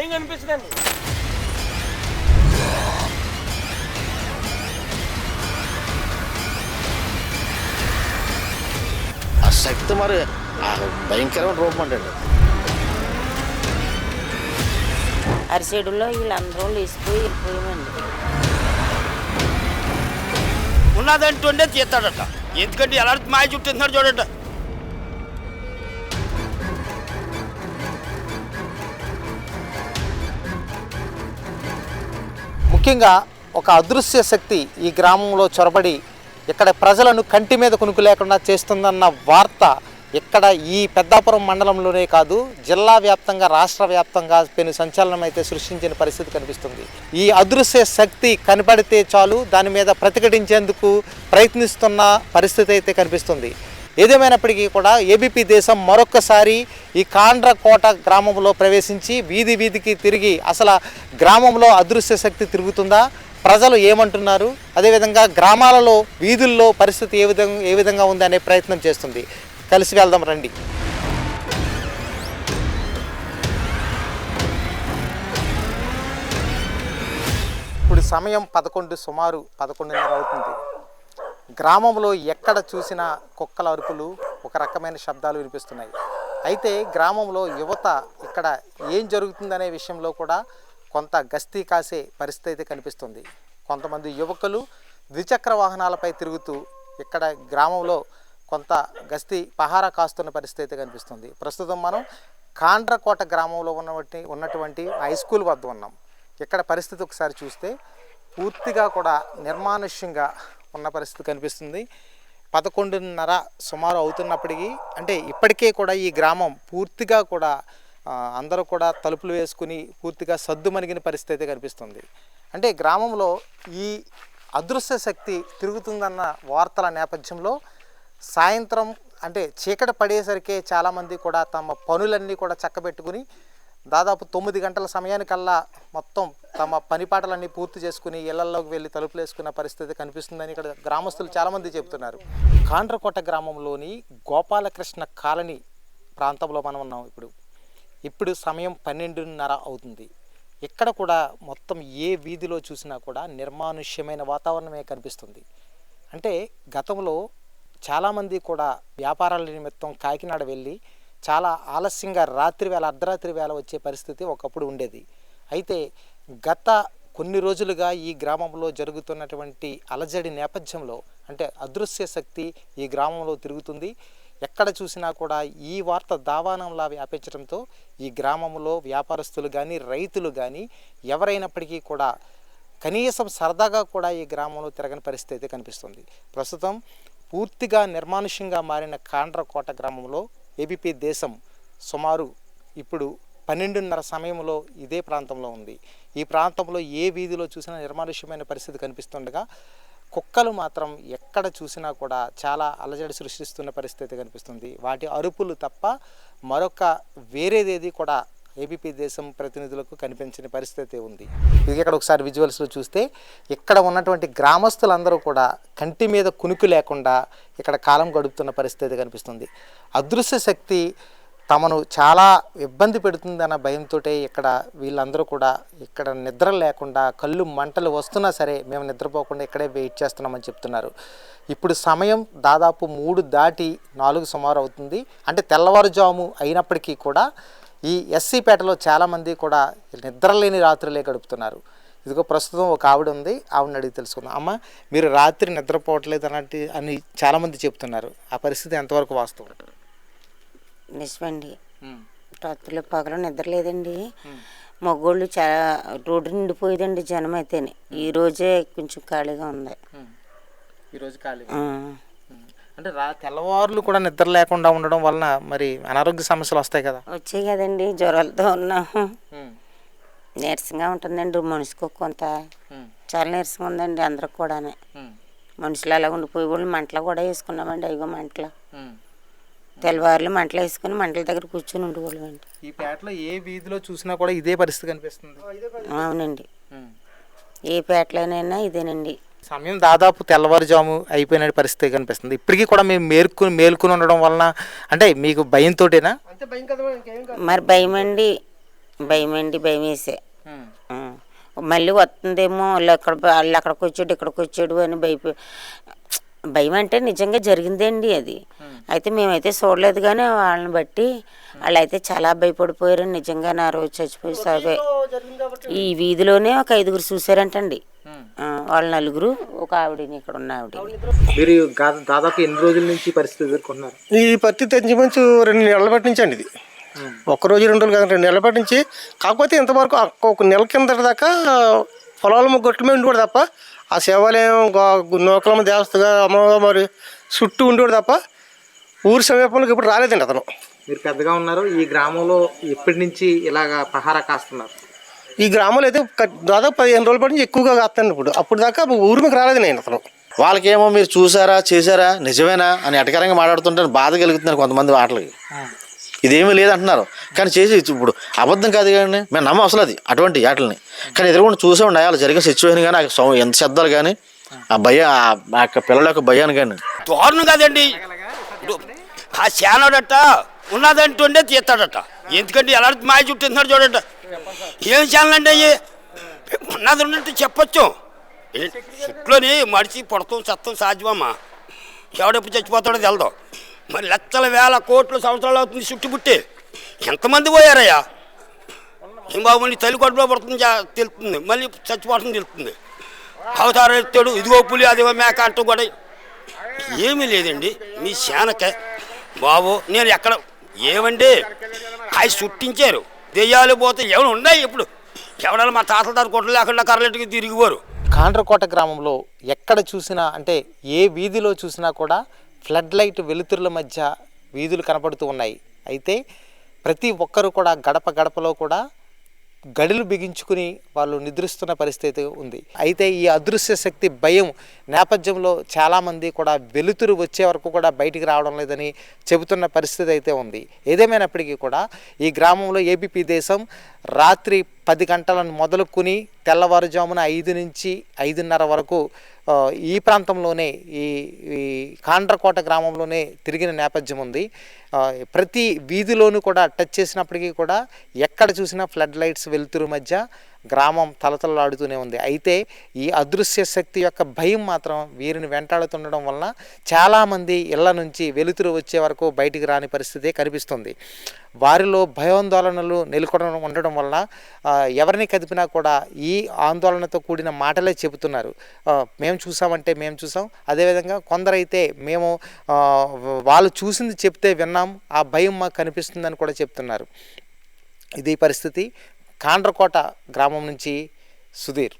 ఏం కనిపించదండి? ఆ శక్తి మరి ఆ భయంకరమైన రూపం అండి అరిసెడులో వీళ్ళందరూ లేచిపోయి వెళ్ళిపోయామండి. ఉన్నదంటుండే తీస్తాడట. ఎందుకంటే ఎలా మాయ చుట్టేస్తున్నాడు చూడండి. ముఖ్యంగా ఒక అదృశ్య శక్తి ఈ గ్రామంలో చొరబడి ఇక్కడ ప్రజలను కంటి మీద కునుకు లేకుండా చేస్తుందన్న వార్త ఇక్కడ ఈ పెద్దాపురం మండలంలోనే కాదు జిల్లా వ్యాప్తంగా రాష్ట్ర వ్యాప్తంగా పెను సంచలనం అయితే సృష్టించిన పరిస్థితి కనిపిస్తుంది. ఈ అదృశ్య శక్తి కనపడితే చాలు దాని మీద ప్రతిఘటించేందుకు ప్రయత్నిస్తున్న పరిస్థితి అయితే కనిపిస్తుంది. ఏదేమైనప్పటికీ కూడా ఏబీపీ దేశం మరొక్కసారి ఈ కాండ్రకోట గ్రామంలో ప్రవేశించి వీధి వీధికి తిరిగి అసలు గ్రామంలో అదృశ్య శక్తి తిరుగుతుందా? ప్రజలు ఏమంటున్నారు? అదేవిధంగా గ్రామాలలో వీధుల్లో పరిస్థితి ఏ విధంగా ఏ విధంగా ఉంది అనే ప్రయత్నం చేస్తుంది. కలిసి వెళ్దాం రండి. ఇప్పుడు సమయం పదకొండు సుమారు పదకొండున్నర అవుతుంది. గ్రామంలో ఎక్కడ చూసినా కుక్కల అరుపులు ఒక రకమైన శబ్దాలు వినిపిస్తున్నాయి. అయితే గ్రామంలో యువత ఇక్కడ ఏం జరుగుతుందనే విషయంలో కూడా కొంత గస్తీ కాసే పరిస్థితి అయితే కనిపిస్తుంది. కొంతమంది యువకులు ద్విచక్ర వాహనాలపై తిరుగుతూ ఇక్కడ గ్రామంలో కొంత గస్తీ పహారా కాస్తున్న పరిస్థితి అయితే కనిపిస్తుంది. ప్రస్తుతం మనం కాండ్రకోట గ్రామంలో ఉన్నటువంటి ఉన్నటువంటి హై స్కూల్ వద్ద ఉన్నాం. ఇక్కడ పరిస్థితి ఒకసారి చూస్తే పూర్తిగా కూడా నిర్మానుష్యంగా ఉన్న పరిస్థితి కనిపిస్తుంది. పదకొండున్నర సుమారు అవుతున్నప్పటికీ అంటే ఇప్పటికే కూడా ఈ గ్రామం పూర్తిగా కూడా అందరూ కూడా తలుపులు వేసుకుని పూర్తిగా సద్దుమణిగిన పరిస్థితి అయితే కనిపిస్తుంది. అంటే గ్రామంలో ఈ అదృశ్య శక్తి తిరుగుతుందన్న వార్తల నేపథ్యంలో సాయంత్రం అంటే చీకటి పడేసరికే చాలామంది కూడా తమ పనులన్నీ కూడా చక్కబెట్టుకుని దాదాపు తొమ్మిది గంటల సమయానికల్లా మొత్తం తమ పనిపాటలన్నీ పూర్తి చేసుకుని ఇళ్ళలోకి వెళ్ళి తలుపులు వేసుకున్న పరిస్థితి కనిపిస్తుందని ఇక్కడ గ్రామస్తులు చాలామంది చెబుతున్నారు. కాండ్రకోట గ్రామంలోని గోపాలకృష్ణ కాలనీ ప్రాంతంలో మనం ఉన్నాం ఇప్పుడు. ఇప్పుడు సమయం పన్నెండున్నర అవుతుంది. ఇక్కడ కూడా మొత్తం ఏ వీధిలో చూసినా కూడా నిర్మానుష్యమైన వాతావరణమే కనిపిస్తుంది. అంటే గతంలో చాలామంది కూడా వ్యాపారాల నిమిత్తం కాకినాడ వెళ్ళి చాలా ఆలస్యంగా రాత్రి వేళ అర్ధరాత్రి వేళ వచ్చే పరిస్థితి ఒకప్పుడు ఉండేది. అయితే గత కొన్ని రోజులుగా ఈ గ్రామంలో జరుగుతున్నటువంటి అలజడి నేపథ్యంలో అంటే అదృశ్య శక్తి ఈ గ్రామంలో తిరుగుతుంది. ఎక్కడ చూసినా కూడా ఈ వార్త దావానంలా వ్యాపించడంతో ఈ గ్రామంలో వ్యాపారస్తులు కానీ రైతులు కానీ ఎవరైనప్పటికీ కూడా కనీసం సరదాగా కూడా ఈ గ్రామంలో తిరగని పరిస్థితి అయితే కనిపిస్తుంది. ప్రస్తుతం పూర్తిగా నిర్మానుష్యంగా మారిన కాండ్రకోట గ్రామంలో ఏబీపీ దేశం సుమారు ఇప్పుడు పన్నెండున్నర సమయంలో ఇదే ప్రాంతంలో ఉంది. ఈ ప్రాంతంలో ఏ వీధిలో చూసినా నిర్మానుష్యమైన పరిస్థితి కనిపిస్తుండగా కుక్కలు మాత్రం ఎక్కడ చూసినా కూడా చాలా అలజడి సృష్టిస్తున్న పరిస్థితి కనిపిస్తుంది. వాటి అరుపులు తప్ప మరొక వేరేదేది కూడా ఏబీపీ దేశం ప్రతినిధులకు కనిపించని పరిస్థితి ఉంది. ఇది ఇక్కడ ఒకసారి విజువల్స్లో చూస్తే ఇక్కడ ఉన్నటువంటి గ్రామస్తులందరూ కూడా కంటి మీద కునుకు లేకుండా ఇక్కడ కాలం గడుపుతున్న పరిస్థితి కనిపిస్తుంది. అదృశ్య శక్తి తమను చాలా ఇబ్బంది పెడుతుందన్న భయంతో ఇక్కడ వీళ్ళందరూ కూడా ఇక్కడ నిద్ర లేకుండా కళ్ళు మంటలు వస్తున్నా సరే మేము నిద్రపోకుండా ఇక్కడే వెయిట్ చేస్తున్నామని చెప్తున్నారు. ఇప్పుడు సమయం దాదాపు మూడు దాటి నాలుగు సుమారు అవుతుంది. అంటే తెల్లవారుజాము అయినప్పటికీ కూడా ఈ ఎస్సీపేటలో చాలామంది కూడా నిద్రలేని రాత్రులే గడుపుతున్నారు. ఇదిగో ప్రస్తుతం ఒక ఆవిడ ఉంది ఆవిడని అడిగి తెలుసుకుందాం. అమ్మ మీరు రాత్రి నిద్రపోవట్లేదు అన్నట్టు అని చాలామంది చెప్తున్నారు. ఆ పరిస్థితి ఎంతవరకు వాస్తవం? నిజమండి. రాత్రులు పగలు నిద్ర లేదండి మగోళ్ళు చాలా రోడ్డు నిండిపోయేదండి జనం అయితేనే ఈ రోజే కొంచెం ఖాళీగా ఉంది. ఈరోజు ఖాళీ అంటే రా తెల్లవారులు కూడా నిద్ర లేకుండా ఉండడం వలన మరి అనారోగ్య సమస్యలు వస్తాయి కదా. వచ్చాయి కదండి జ్వరాలతో ఉన్నాము నీరసంగా ఉంటుందండి మనిషికి కొంత. చాలా నీరసంగా ఉందండి అందరికి కూడానే. మనుషులు అలా ఉండిపోయి వాళ్ళు మంటలు కూడా వేసుకున్నామండి అయ్యో మంటలు. తెల్లవారులు మంటలు వేసుకుని మంటల దగ్గర కూర్చొని ఉండేవాళ్ళమండి ఈ పేటలో ఏ వీధిలో చూసినా కూడా ఇదే పరిస్థితి కనిపిస్తుంది. అవునండి. ఏ పేటలోనైనా ఇదేనండి. సమయం దాదాపు తెల్లవారుజాము అయిపోయిన పరిస్థితి కనిపిస్తుంది. ఇప్పటికీ కూడా మేము మేల్కొని మేల్కొని ఉండడం వలన అంటే మీకు భయంతోటేనా? అంతే భయం కదా ఇంకేం కాదు. మరి భయం అండి భయం అండి భయం వేసే. మళ్ళీ వస్తుందేమో వాళ్ళు అక్కడ వాళ్ళు అక్కడికి వచ్చాడు ఇక్కడికి వచ్చాడు అని భయప భయం అంటే నిజంగా జరిగిందండి అది. అయితే మేమైతే చూడలేదు కానీ వాళ్ళని బట్టి వాళ్ళు అయితే చాలా భయపడిపోయారు నిజంగా నా రోజు చచ్చిపోయి ఈ వీధిలోనే ఒక ఐదుగురు చూసారంటండి వాళ్ళ నలుగురు ఒక ఆవిడని ఇక్కడ ఉన్న ఆవిడ. మీరు దాదాపు ఎన్ని రోజుల నుంచి పరిస్థితి ఎదుర్కొన్నారు ఈ పత్తి తెంచిమంచు రెండు నెలల పాటు నుంచి అండి ఇది. ఒక్క రోజు రెండు రోజులు కాదు రెండు నెలల పాటు నుంచి. కాకపోతే ఇంతవరకు ఒక నెల కింద దాకా పొలాల గొట్ల మీద ఉండేవాడు తప్ప ఆ శివాలయం నూకలమ్మ దేవస్థగా అమ్మ మరి చుట్టూ ఉండేవాడు తప్ప ఊరి సమీపంలోకి ఇప్పుడు రాలేదండి అతను. మీరు పెద్దగా ఉన్నారు ఈ గ్రామంలో ఎప్పటి నుంచి ఇలాగా పహారా కాస్తున్నారు. ఈ గ్రామంలో అయితే దాదాపు పదిహేను రోజుల పాటు ఎక్కువగా కాస్తాను ఇప్పుడు. అప్పుడు దాకా ఊరి మీకు రాలేదు నేను అతను వాళ్ళకేమో మీరు చూసారా చేశారా? నిజమేనా అని ఎటకరంగా మాట్లాడుతుంటే బాధ కలుగుతున్నారు కొంతమంది వాటికి ఇదేమీ లేదంటున్నారు. కానీ చేసి ఇప్పుడు అబద్ధం కాదు కానీ మేము నమ్మ అసలు అది అటువంటి వాటిని కానీ ఎదురుకుండా చూసే ఉండే వాళ్ళు జరిగిన సిచ్యువేషన్ కానీ ఎంత శబ్దాలు కానీ ఆ భయ ఆ- పిల్లల యొక్క భయాన్ని కానీ దారుణం కాదండి. ఆ శానడట ఉన్నదంటుండే తీస్తాడట. ఎందుకంటే ఎలా మాయ చుట్టేస్తున్నాడు చూడట ఏం ఛానల్ అయ్యి ఉన్నది ఉన్నట్టు చెప్పచ్చు. ఏ- మడిచి పుడతాం చత్తం సాధ్యమమ్మా. ఎవడెప్పుడు చచ్చిపోతాడో తెలదు. మరి లక్షల వేల కోట్ల సంవత్సరాలు అవుతుంది చుట్టుపుట్టి ఎంతమంది పోయారయ్యా? ఏం బాబు నీ తల్లి కడుపులో పడుతుంది తెలుస్తుంది. మళ్ళీ చచ్చిపోతుంది తెలుస్తుంది. అవతారం ఎత్తాడు ఇదిగో పులి అదిగో మేక అంటూ కూడా ఏమీ లేదండి. మీ శానకే. బాబు నేను ఎక్కడ ఏమండి? అవి చుట్టించారు. దెయ్యాలు పోతే ఎవరు ఉన్నాయి ఇప్పుడు? ఎవడన్నా మా తాతల దారి కొట్టలు లేకుండా కర్రలెట్టుకు తిరిగిపోరు. కాండ్రకోట గ్రామంలో ఎక్కడ చూసినా అంటే ఏ వీధిలో చూసినా కూడా ఫ్లడ్ లైట్ వెలుతురుల మధ్య వీధులు కనపడుతూ ఉన్నాయి. అయితే ప్రతి ఒక్కరు కూడా గడప గడపలో కూడా గడులు బిగించుకుని వాళ్ళు నిద్రిస్తున్న పరిస్థితి ఉంది. అయితే ఈ అదృశ్య శక్తి భయం నేపథ్యంలో చాలామంది కూడా వెలుతురు వచ్చే వరకు కూడా బయటికి రావడం లేదని చెబుతున్న పరిస్థితి అయితే ఉంది. ఏదేమైనప్పటికీ కూడా ఈ గ్రామంలో ఏబీపీ దేశం రాత్రి పది గంటలను మొదలుకొని తెల్లవారుజామున ఐదు నుంచి ఐదున్నర వరకు ఈ ప్రాంతంలోనే ఈ ఈ కాండ్రకోట గ్రామంలోనే తిరిగిన నేపథ్యం ఉంది. ప్రతి వీధిలోనూ కూడా టచ్ చేసినప్పటికీ కూడా ఎక్కడ చూసినా ఫ్లడ్ లైట్స్ వెలుతురు మధ్య గ్రామం తలతలలాడుతూనే ఉంది. అయితే ఈ అదృశ్య శక్తి యొక్క భయం మాత్రం వీరిని వెంటాడుతుండడం వలన చాలామంది ఇళ్ళ నుంచి వెలుతురు వచ్చే వరకు బయటికి రాని పరిస్థితే కనిపిస్తుంది. వారిలో భయాందోళనలు నెలకొనడం ఉండడం వలన ఎవరిని కదిపినా కూడా ఈ ఆందోళనతో కూడిన మాటలే చెబుతున్నారు. మేము చూసామంటే మేము చూసాం. అదేవిధంగా కొందరైతే మేము వాళ్ళు చూసింది చెప్తే విన్నాం. ఆ భయం మాకు కనిపిస్తుందని కూడా చెప్తున్నారు. ఇది పరిస్థితి. కాండ్రకోట గ్రామం నుంచి సుధీర్.